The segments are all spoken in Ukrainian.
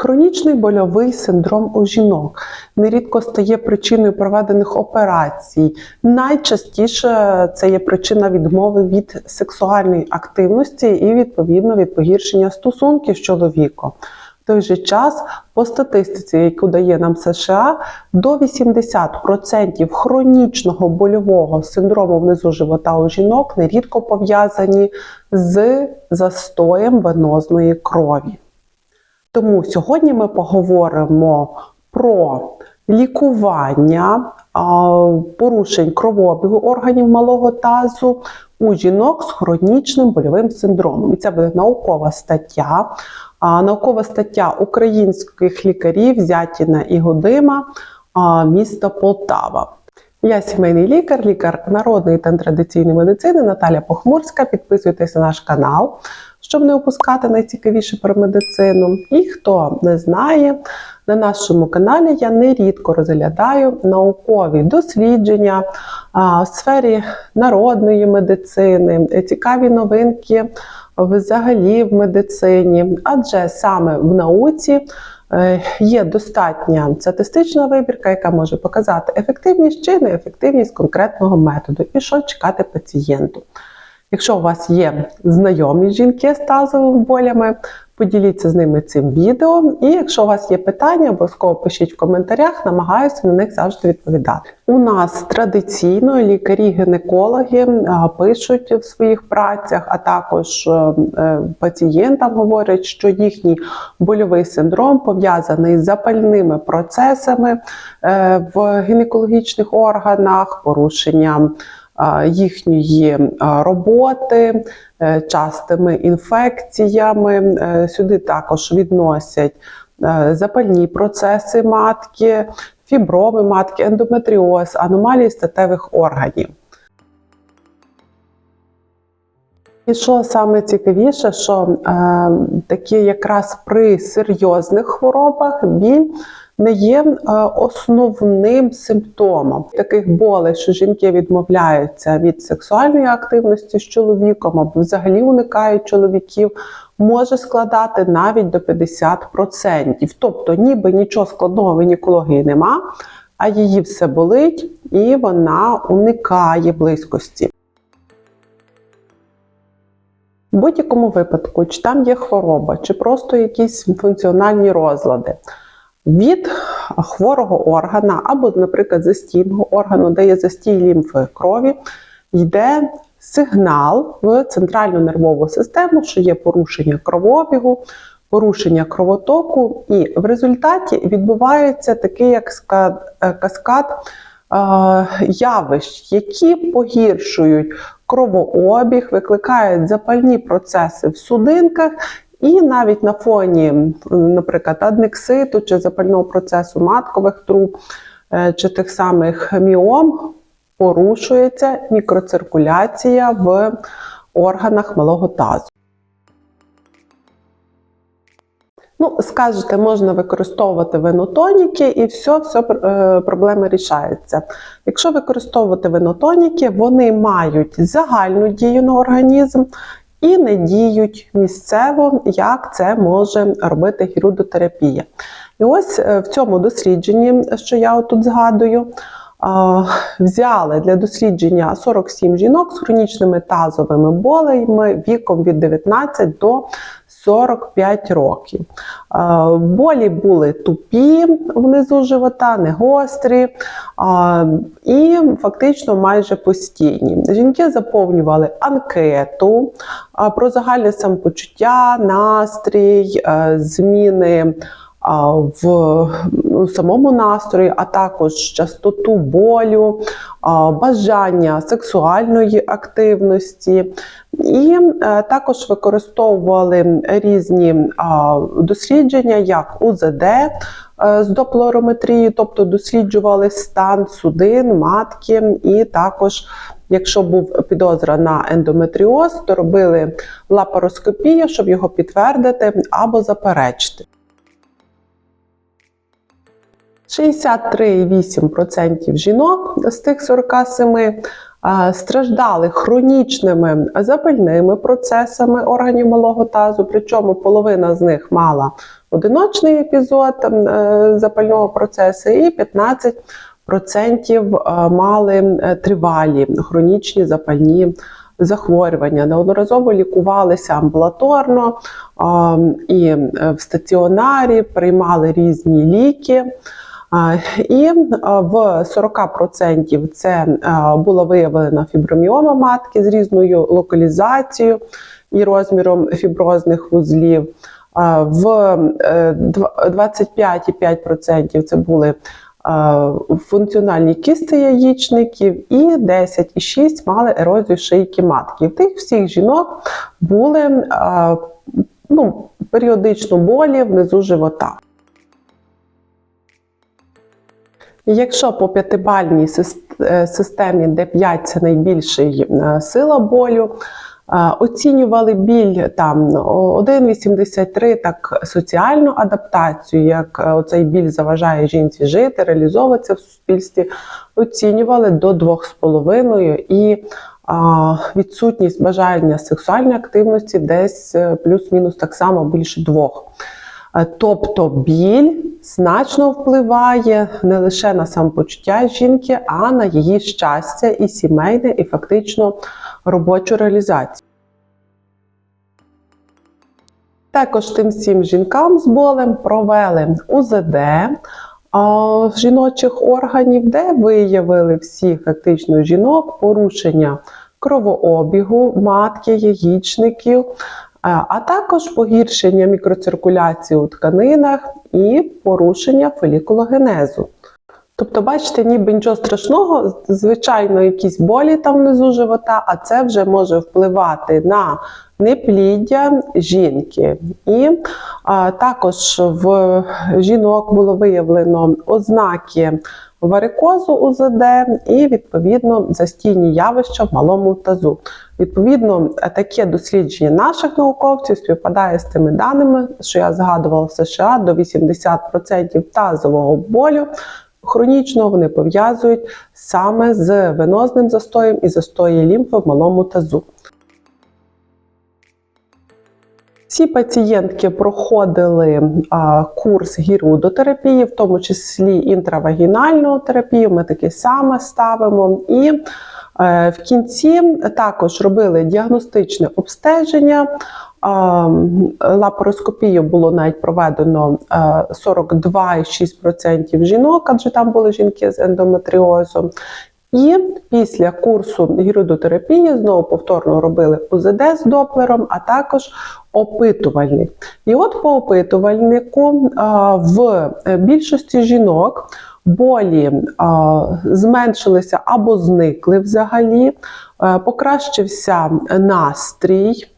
Хронічний больовий синдром у жінок нерідко стає причиною проведених операцій. Найчастіше це є причина відмови від сексуальної активності і відповідно від погіршення стосунків з чоловіком. В той же час, по статистиці, яку дає нам США, до 80% хронічного больового синдрому внизу живота у жінок нерідко пов'язані з застоєм венозної крові. Тому сьогодні ми поговоримо про лікування порушень кровообігу органів малого тазу у жінок з хронічним больовим синдромом. І це буде наукова стаття. Наукова стаття українських лікарів Зятіна і Годима міста Полтава. Я сімейний лікар, лікар народної та традиційної медицини Наталя Похмурська. Підписуйтесь на наш канал, щоб не опускати найцікавіше про медицину. І хто не знає, на нашому каналі я нерідко розглядаю наукові дослідження в сфері народної медицини, цікаві новинки взагалі в медицині, адже саме в науці. е, Є достатня статистична вибірка, яка може показати ефективність чи неефективність конкретного методу і що чекати пацієнту. Якщо у вас є знайомі жінки з тазовими болями, поділіться з ними цим відео. І якщо у вас є питання, обов'язково пишіть в коментарях, намагаюся на них завжди відповідати. У нас традиційно лікарі-гінекологи пишуть в своїх працях, а також е, е, пацієнтам говорять, що їхній больовий синдром пов'язаний з запальними процесами е, в гінекологічних органах, порушенням їхньої роботи, е, частими інфекціями. Е, Сюди також відносять е, запальні процеси матки, фіброми матки, ендометріоз, аномалії статевих органів. І що саме цікавіше, що е, такі якраз при серйозних хворобах біль не є е, основним симптомом таких болей, що жінки відмовляються від сексуальної активності з чоловіком або взагалі уникають чоловіків, може складати навіть до 50%. Тобто, ніби нічого складного в гінекології нема, а її все болить і вона уникає близькості. В будь-якому випадку, чи там є хвороба, чи просто якісь функціональні розлади. Від хворого органа або, наприклад, застійного органу, де є застій лімфи крові, йде сигнал в центральну нервову систему, що є порушення кровообігу, порушення кровотоку, і в результаті відбувається такий як е, каскад е, явищ, які погіршують кровообіг, викликають запальні процеси в судинках. І навіть на фоні, наприклад, аднекситу чи запального процесу маткових труб е, чи тих самих міом порушується мікроциркуляція в органах малого тазу. Ну, скажете, можна використовувати венотоніки і все, все проблема рішається. Якщо використовувати венотоніки, вони мають загальну дію на організм і не діють місцево, як це може робити гірудотерапія. І ось е, в цьому дослідженні, що я тут згадую, взяли для дослідження 47 жінок з хронічними тазовими болями віком від 19 до 45 років. Болі були тупі внизу живота, не гострі і фактично майже постійні. Жінки заповнювали анкету про загальне самопочуття, настрій, е, зміни в ну, самому настрої, а також частоту болю, бажання сексуальної активності. І е, також використовували різні дослідження, як УЗД е, з доплерометрії, тобто досліджували стан судин, матки, і також, якщо був підозра на ендометріоз, то робили лапароскопію, щоб його підтвердити або заперечити. 63,8% жінок з тих 47 страждали хронічними запальними процесами органів малого тазу, причому половина з них мала одиночний епізод е, запального процесу, і 15% е, мали е, тривалі хронічні запальні захворювання. Неодноразово лікувалися амбулаторно і е, в стаціонарі, приймали різні ліки. І в 40% це була виявлена фіброміома матки з різною локалізацією і розміром фіброзних вузлів. В е, 25,5% це були е, функціональні кісти яєчників, і 10,6 мали ерозію шийки матки. В тих всіх жінок були е, ну, періодично болі внизу живота. Якщо по п'ятибальній е, системі, де 5 це найбільший е, сила болю, е, оцінювали біль там 1,83 так соціальну адаптацію, як оцей біль заважає жінці жити, реалізовуватися в суспільстві, оцінювали до 2,5 і відсутність бажання сексуальної активності десь плюс-мінус так само більше двох. Е, Тобто біль значно впливає не лише на самопочуття жінки, а на її щастя і сімейне, і фактично робочу реалізацію. Також тим всім жінкам з болем провели УЗД жіночих органів, де виявили всі фактично жінок порушення кровообігу, матки, яєчників, а а також погіршення мікроциркуляції у тканинах і порушення фолікулогенезу. Тобто, бачите, ніби нічого страшного, звичайно, якісь болі там внизу живота, а це вже може впливати на непліддя жінки. І а, також в жінок було виявлено ознаки варикозу УЗД і відповідно застійні явища в малому тазу. Відповідно, таке дослідження наших науковців співпадає з тими даними, що я згадувала в США до 80% тазового болю. Хронічно вони пов'язують саме з венозним застоєм і застоєм лімфи в малому тазу. Ці пацієнтки проходили а, курс гірудотерапії, в тому числі інтравагінальну терапію. Ми таке саме ставимо. І е, в кінці також робили діагностичне обстеження. Лапароскопію було навіть проведено е, 42,6% жінок, адже там були жінки з ендометріозом. І після курсу гірудотерапії знову повторно робили УЗД з доплером, а також опитувальник. І от по опитувальнику в більшості жінок болі зменшилися або зникли взагалі, покращився настрій.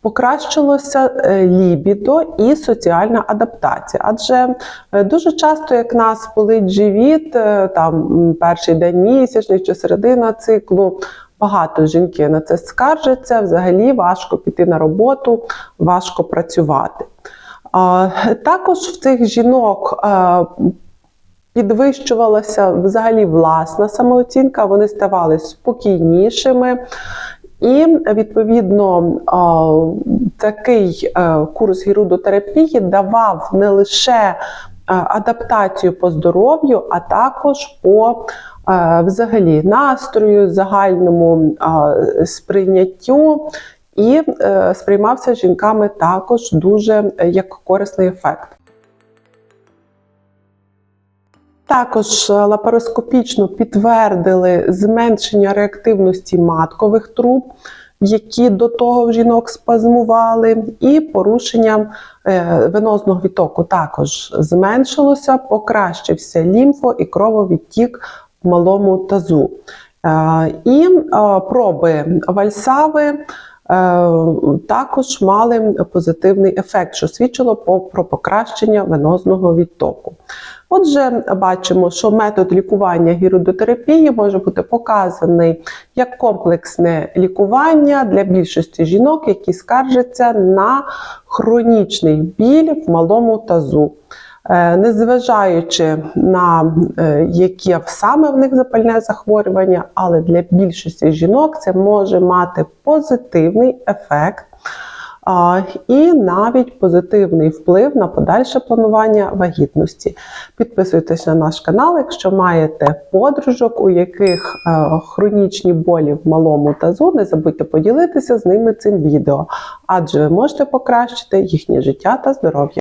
Покращилося е, лібідо і соціальна адаптація, адже е, дуже часто, як нас болить живіт, е, там перший день місячний чи середина циклу, багато жінки на це скаржаться. Взагалі важко піти на роботу, важко працювати. Також в цих жінок підвищувалася взагалі власна самооцінка, вони ставали спокійнішими. І відповідно такий е, курс гірудотерапії давав не лише е, адаптацію по здоров'ю, а також по е, взагалі настрою, загальному сприйняттю. І сприймався жінками також дуже як корисний ефект. Також е, лапароскопічно підтвердили зменшення реактивності маткових труб, які до того в жінок спазмували, і порушення е, венозного відтоку також зменшилося, покращився лімфо і крововідтік в малому тазу. Е, І проби вальсави. Також мали позитивний ефект, що свідчило про покращення венозного відтоку. Отже, бачимо, що метод лікування гірудотерапії може бути показаний як комплексне лікування для більшості жінок, які скаржаться на хронічний біль в малому тазу. Е, Незважаючи на е, яке саме в них запальне захворювання, але для більшості жінок це може мати позитивний ефект. І навіть позитивний вплив на подальше планування вагітності. Підписуйтесь на наш канал, якщо маєте подружок, у яких е, хронічні болі в малому тазу, не забудьте поділитися з ними цим відео, адже ви можете покращити їхнє життя та здоров'я.